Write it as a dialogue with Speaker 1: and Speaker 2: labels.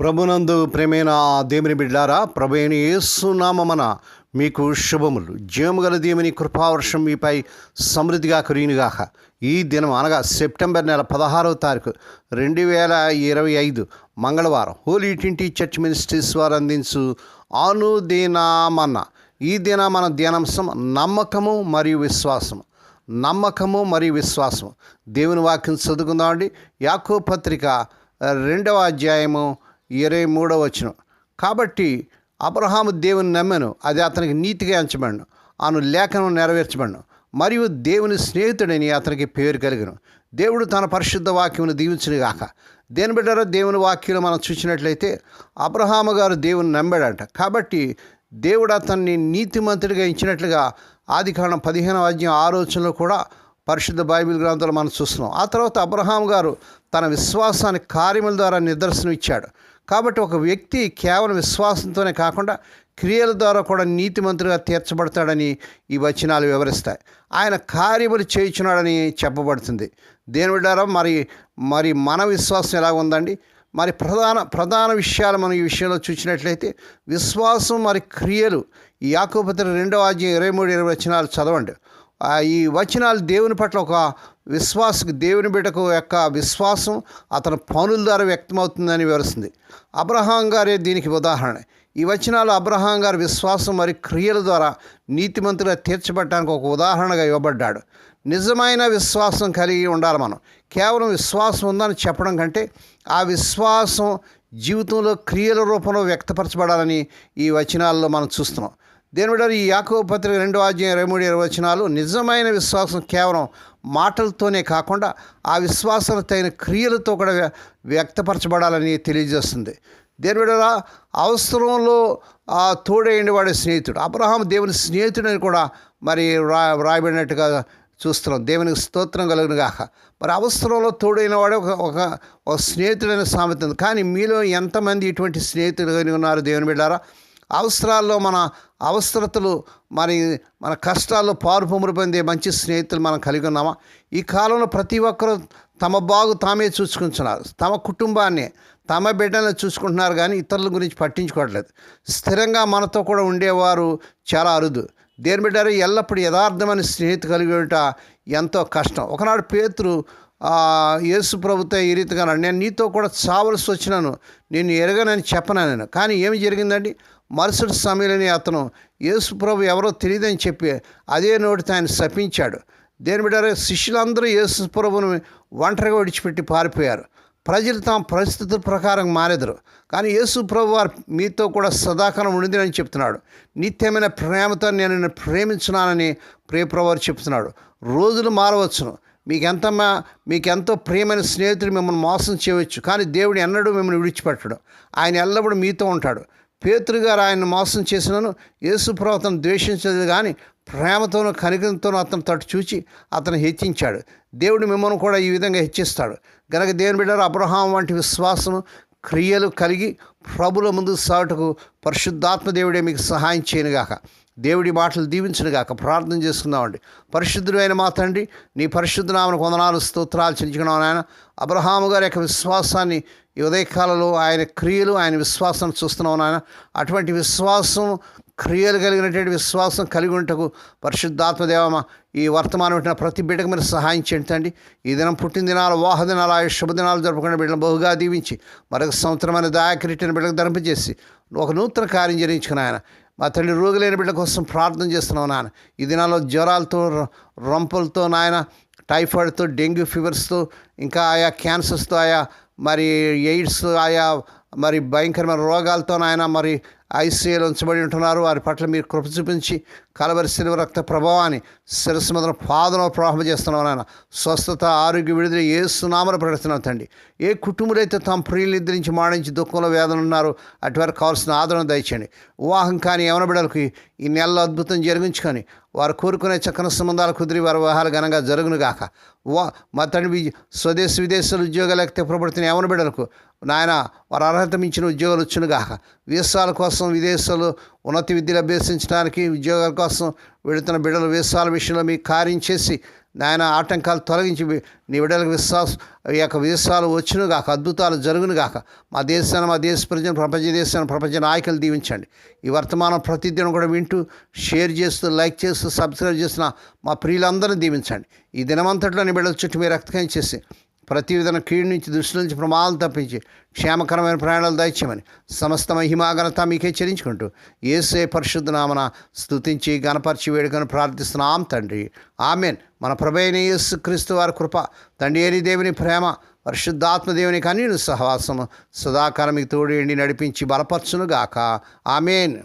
Speaker 1: ప్రభునందు ప్రేమైన దేవుని బిడ్డారా ప్రభైన యేసునామన మీకు శుభములు. జీవముగల దేవుని కృపావర్షం మీపై సమృద్ధిగా కురియునుగాక. ఈ దినం అనగా సెప్టెంబర్ నెల పదహారవ తారీఖు రెండు వేల ఇరవై ఐదు మంగళవారం హోలీ ట్వంటీ చర్చ్ మినిస్ట్రీస్ వారు అందించు అనుదినామన్న ఈ దిన మన ధ్యానాంశం నమ్మకము మరియు విశ్వాసం నమ్మకము మరియు విశ్వాసం దేవుని వాక్యం చదువుకుందామండి. యాకో పత్రిక రెండవ అధ్యాయము ఇరవై మూడవ వచనం. కాబట్టి అబ్రహాము దేవుని నమ్మెను అది అతనికి నీతిగా ఎంచబడను అను లేఖనం నెరవేర్చబడను మరియు దేవుని స్నేహితుడని అతనికి పేరు కలిగను. దేవుడు తన పరిశుద్ధ వాక్యమును దీవించునుగాక దేని బిడ్డారో దేవుని వాక్యం మనం చూసినట్లయితే అబ్రహాము గారు దేవుని నమ్మాడంట. కాబట్టి దేవుడు అతన్ని నీతిమంతుడిగా ఇచ్చినట్లుగా ఆది కారణం పదిహేనవ అధ్యాయం ఆలోచనలో కూడా పరిశుద్ధ బైబిల్ గ్రంథాలు మనం చూస్తున్నాం. ఆ తర్వాత అబ్రహాం గారు తన విశ్వాసాన్ని కార్యముల ద్వారా నిదర్శనం ఇచ్చాడు కాబట్టి ఒక వ్యక్తి కేవలం విశ్వాసంతోనే కాకుండా క్రియల ద్వారా కూడా నీతిమంతుడిగా తీర్చబడతాడని ఈ వచనాలు వివరిస్తాయి. ఆయన కార్యములు చేయించున్నాడని చెప్పబడుతుంది. దేని ద్వారా మరి మరి మన విశ్వాసం ఎలా ఉందండి? మరి ప్రధాన ప్రధాన విషయాలు మనం ఈ విషయంలో చూసినట్లయితే విశ్వాసం మరి క్రియలు. ఈ రెండవ అధ్యాయం ఇరవై మూడు ఇరవై వచనాలు చదవండి. ఈ వచనాలు దేవుని పట్ల ఒక విశ్వాస దేవుని బిడ్డకు యొక్క విశ్వాసం అతని పనుల ద్వారా వ్యక్తమవుతుందని వివరిస్తుంది. అబ్రహాం గారే దీనికి ఉదాహరణ. ఈ వచనాలు అబ్రహాం గారి విశ్వాసం మరి క్రియల ద్వారా నీతిమంతుగా తీర్చబడటానికి ఒక ఉదాహరణగా ఇవ్వబడ్డాడు. నిజమైన విశ్వాసం కలిగి ఉండాలి మనం. కేవలం విశ్వాసం ఉందని చెప్పడం కంటే ఆ విశ్వాసం జీవితంలో క్రియల రూపంలో వ్యక్తపరచబడాలని ఈ వచనాల్లో మనం చూస్తున్నాం. దేని ఈ యాకో పత్రిక రెండో అధ్యాయం ఇరవై మూడు ఇరవై వచనాలు నిజమైన విశ్వాసం కేవలం మాటలతోనే కాకుండా ఆ విశ్వాసం తగిన క్రియలతో కూడా వ్య- వ్యక్తపరచబడాలని తెలియజేస్తుంది. దేని బిడ్డ అవసరంలో తోడైన వాడి స్నేహితుడు. అబ్రహాం దేవుని స్నేహితుడని కూడా మరి రా రాయబడినట్టుగా చూస్తున్నాం. దేవునికి స్తోత్రం కలుగునుగాక. మరి అవసరంలో తోడైన వాడే ఒక ఒక ఒక స్నేహితుడైన సామెత ఉంది. కానీ మీలో ఎంతమంది ఇటువంటి స్నేహితులు కలిగి ఉన్నారు దేవుని బిడ్డారా? అవసరాల్లో మన అవసరతలు మరి మన కష్టాల్లో పాలు పొందే మంచి స్నేహితులు మనం కలిగి ఉన్నామా? ఈ కాలంలో ప్రతి ఒక్కరూ తమ బాగు తామే చూసుకుంటున్నారు. తమ కుటుంబాన్ని తమ బిడ్డలను చూసుకుంటున్నారు కానీ ఇతరుల గురించి పట్టించుకోవట్లేదు. స్థిరంగా మనతో కూడా ఉండేవారు చాలా అరుదు. దేని బిడ్డారు ఎల్లప్పుడూ యథార్థమైన స్నేహితు కలిగి ఉంట ఎంతో కష్టం. ఒకనాడు పేతురు యేసు ప్రభుత్వ ఈ రీతిగా నేను నీతో కూడా చావలసి వచ్చినాను. నేను ఎరగనని చెప్పనా నేను. కానీ ఏమి జరిగిందండి? మరుసటి సమయంలోనే అతను యేసు ప్రభు ఎవరో తెలియదని చెప్పి అదే నోటితో ఆయన శపించాడు. దేని బిడ్డారు? శిష్యులందరూ యేసు ప్రభును ఒంటరిగా విడిచిపెట్టి పారిపోయారు. ప్రజలు తమ పరిస్థితుల ప్రకారం మారెదరు. కానీ యేసు ప్రభు వారు మీతో కూడా సదాకాలం ఉండిందని చెప్తున్నాడు. నిత్యమైన ప్రేమతో నేను నిన్ను ప్రేమించున్నానని ప్రియప్రభు చెప్తున్నాడు. రోజులు మారవచ్చును. మీకెంత మా మీకెంతో ప్రియమైన స్నేహితుడు మిమ్మల్ని మోసం చేయవచ్చు కానీ దేవుడు ఎన్నడూ మిమ్మల్ని విడిచిపెట్టడు. ఆయన ఎల్లప్పుడూ మీతో ఉంటాడు. పేతురు గారు ఆయన మోసం చేసినను యేసు ప్రభు ద్వేషించదు కానీ ప్రేమతోనూ కనికంతోనూ అతను తట్టు చూచి అతను హెచ్చించాడు. దేవుడు మిమ్మల్ని కూడా ఈ విధంగా హెచ్చిస్తాడు. గనక దేవుని బిడ్డారు అబ్రహాం వంటి విశ్వాసం క్రియలు కలిగి ప్రభుల ముందు సాటుకు పరిశుద్ధాత్మ దేవుడే మీకు సహాయం చేయనుగాక దేవుడి మాటలు దీవించునుగాక ప్రార్థన చేసుకుందామండి. పరిశుద్ధుడు అయిన మా తండ్రి నీ పరిశుద్ధ నామను వందనాలు స్తోత్రాలు చెల్లించుకున్నాం నాయన. అబ్రహాము గారి యొక్క విశ్వాసాన్ని ఈ ఉదయకాలలో ఆయన క్రియలు ఆయన విశ్వాసాన్ని చూస్తున్నాం నాయన. అటువంటి విశ్వాసం క్రియలు కలిగినటువంటి విశ్వాసం కలిగి ఉంటకు పరిశుద్ధాత్మదేవమ్మ ఈ వర్తమానం ప్రతి బిడ్డకు మీరు సహాయం చేయండి ఈ దినం పుట్టిన దినాలు వాహ దినాలు ఆ శుభదినాలు జరుపుకునే బిడ్డను బహుగా దీవించి మరొక సంవత్సరమైన దాయకరిటిన బిడ్డకు ధరింపజేసి ఒక నూతన కార్యం జరిగించుకుని ఆయన మా తల్లి రోగులైన బిడ్డ కోసం ప్రార్థన చేస్తున్నావు నాన్న ఈ దినాల్లో జ్వరాలతో రొంపలతో నాయన టైఫాయిడ్తో డెంగ్యూ ఫీవర్స్తో ఇంకా ఆయా క్యాన్సర్స్తో ఆయా మరి ఎయిడ్స్ ఆయా మరి భయంకరమైన రోగాలతో నాయన మరి ఐసీఏలో ఉంచబడి ఉంటున్నారు. వారి పట్ల మీరు కృప చూపించి కలవరి శిలువ రక్త ప్రభావాన్ని శిరస్సు మొదల పాదన ప్రవాహం చేస్తున్నాం నాయన. స్వస్థత ఆరోగ్య విడుదల ఏ సునామలు ప్రకటిస్తున్నాం తండ్రి. ఏ కుటుంబులైతే తమ ప్రియులు నిద్రించి మాడించి దుఃఖంలో వేదన ఉన్నారో అటువారికి కావాల్సిన ఆదరణ దయచేయండి. వివాహం కానీ యవన బిడ్డలకు ఈ నెలలో అద్భుతం జరిగించుకొని వారు కోరుకునే చక్కని సంబంధాలు కుదిరి వారి వివాహాలు ఘనంగా జరుగునుగాక. వా మా తండ్రి స్వదేశ విదేశాల ఉద్యోగాలకు తెప్పబడుతున్న యవన బిడ్డలకు నాయన వారు అర్హత మించిన ఉద్యోగాలు వచ్చునుగాక. వీసాల కోసం విదేశాలు ఉన్నత విద్యలు అభ్యసించడానికి ఉద్యోగాల కోసం వెళుతున్న బిడ్డలు విశ్వాల విషయంలో మీ కార్యం చేసి నాయన ఆటంకాలు తొలగించి నీ విడలకు విశ్వాసం ఈ యొక్క విశ్వాలు వచ్చును గాక అద్భుతాలు జరుగును గాక మా దేశాన్ని మా దేశ ప్రజలను ప్రపంచ దేశాన్ని ప్రపంచ నాయకులు దీవించండి. ఈ వర్తమానం ప్రతిదినం కూడా వింటూ షేర్ చేస్తూ లైక్ చేస్తూ సబ్స్క్రైబ్ చేసిన మా ప్రియులందరినీ దీవించండి. ఈ దినమంతట్లో నీ బిడ్డల చుట్టూ మీరు రక్తకం చేసి ప్రతి విధంగా కీడు నుంచి దృష్టి నుంచి ప్రమాదాలు తప్పించి క్షేమకరమైన ప్రయాణాలు దయచేయమని సమస్త మహిమాగనత మీకే చెల్లించుకుంటూ ఏసే పరిశుద్ధ నామన స్తుతించి గణపరిచి వేడుకను ప్రార్థిస్తున్నాం తండ్రి. ఆమెన్. మన ప్రభైన యేసు క్రీస్తు వారి కృప తండ్రి ఏరి దేవుని ప్రేమ పరిశుద్ధాత్మ దేవుని కనీడు సహవాసము సదాకాలం మీకు తోడు ఎండి నడిపించి బలపరచునుగాక. ఆమెన్.